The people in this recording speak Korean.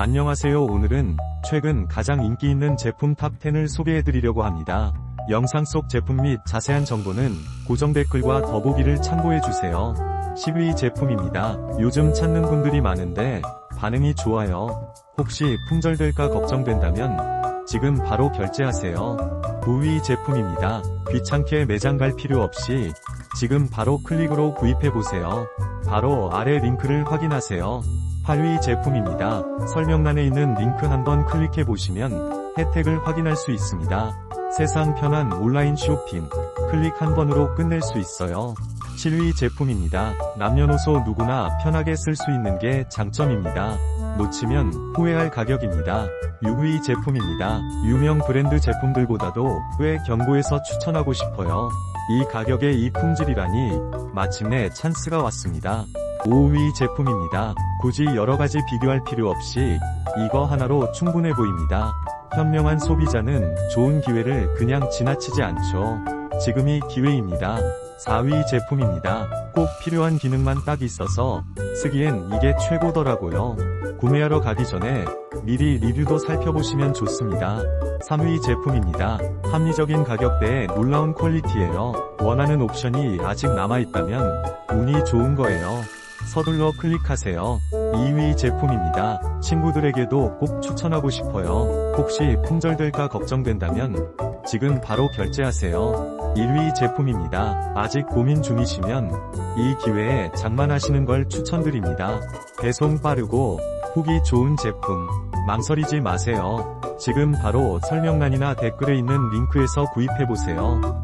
안녕하세요 오늘은 최근 가장 인기 있는 제품 탑10을 소개해드리려고 합니다. 영상 속 제품 및 자세한 정보는 고정 댓글과 더보기를 참고해주세요. 10위 제품입니다. 요즘 찾는 분들이 많은데 반응이 좋아요. 혹시 품절될까 걱정된다면 지금 바로 결제하세요. 9위 제품입니다. 귀찮게 매장 갈 필요 없이 지금 바로 클릭으로 구입해보세요. 바로 아래 링크를 확인하세요. 8위 제품입니다. 설명란에 있는 링크 한번 클릭해보시면 혜택을 확인할 수 있습니다. 세상 편한 온라인 쇼핑, 클릭 한 번으로 끝낼 수 있어요. 7위 제품입니다. 남녀노소 누구나 편하게 쓸 수 있는 게 장점입니다. 놓치면 후회할 가격입니다. 6위 제품입니다. 유명 브랜드 제품들보다도 꽤 견고해서 추천하고 싶어요. 이 가격에 이 품질이라니 마침내 찬스가 왔습니다. 5위 제품입니다. 굳이 여러가지 비교할 필요 없이 이거 하나로 충분해 보입니다. 현명한 소비자는 좋은 기회를 그냥 지나치지 않죠. 지금이 기회입니다. 4위 제품입니다. 꼭 필요한 기능만 딱 있어서 쓰기엔 이게 최고더라고요. 구매하러 가기 전에 미리 리뷰도 살펴보시면 좋습니다. 3위 제품입니다. 합리적인 가격대에 놀라운 퀄리티예요. 원하는 옵션이 아직 남아있다면 운이 좋은 거예요. 서둘러 클릭하세요. 2위 제품입니다. 친구들에게도 꼭 추천하고 싶어요. 혹시 품절될까 걱정된다면 지금 바로 결제하세요. 1위 제품입니다. 아직 고민 중이시면 이 기회에 장만하시는 걸 추천드립니다. 배송 빠르고 후기 좋은 제품 망설이지 마세요. 지금 바로 설명란이나 댓글에 있는 링크에서 구입해보세요.